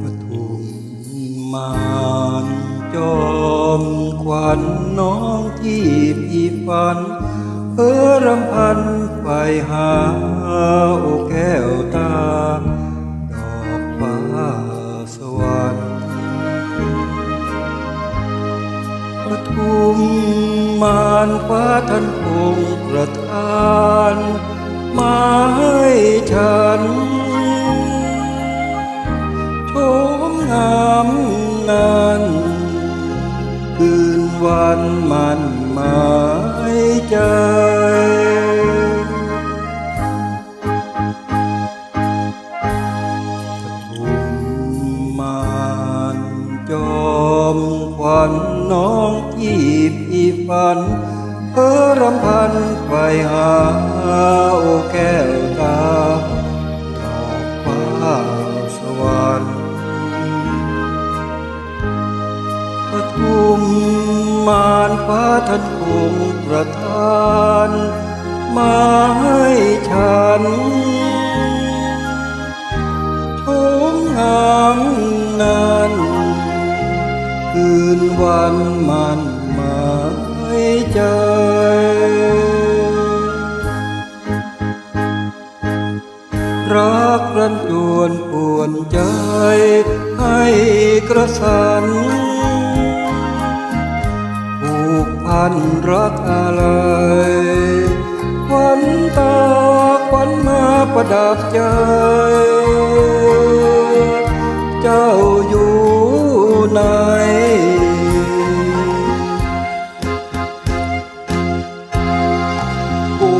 ปทุมมานจอมขวัญน้องที่พี่ฝันเออรำพันไปหาโอแก้วตา ดอกฟ้าสวรรค์ปทุมมานฟ้าท่านคงประทาน มาให้ฉันายใจ ทุมมานจอมขวัญน้องที่พี่ฝันเออรำพันไปหาโอแก้วตา ฟ้าท่านคงประทาน มาให้ฉันโฉมงามนั้นคืนวันมันหมายใจรักรันจวนปวนใจให้กระสัน กพันรักอะไรควันตาควันมาประดับใจ เจ้าอยู่ไหนโอ้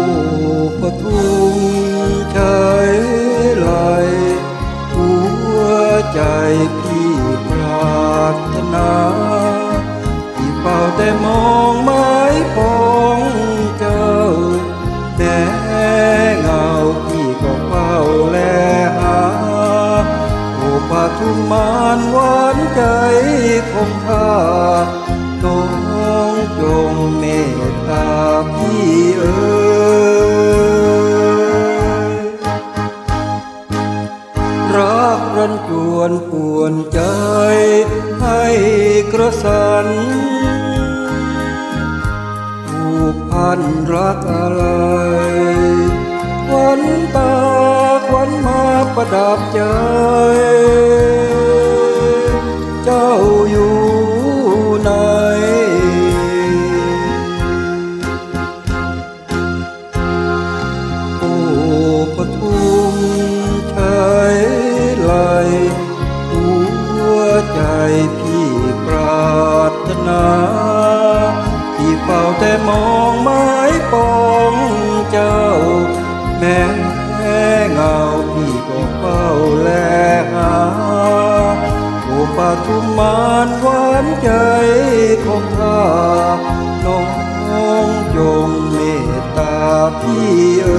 ปทุมเฉยไหลหัวใจพี่ปรารถนา ที่เฝ้าแต่มอง ทุมมานหวานใจของข้าน้องจงเมตตาพี่เอ๋ยรักรันจวนปวนใจให้กระสันผูกพันรักอะไร ประดับใจ เจ้าอยู่ไหน โอ้ปทุมเฉยไหลหัวใจพี่ปรารถนาที่เฝ้าแต่มองไม้ปองเจ้า แม้เงาพี่ เฝ้าแลหาโอ้ปทุมมานหวานใจของข้าน้องจงเมตตาพี่เอ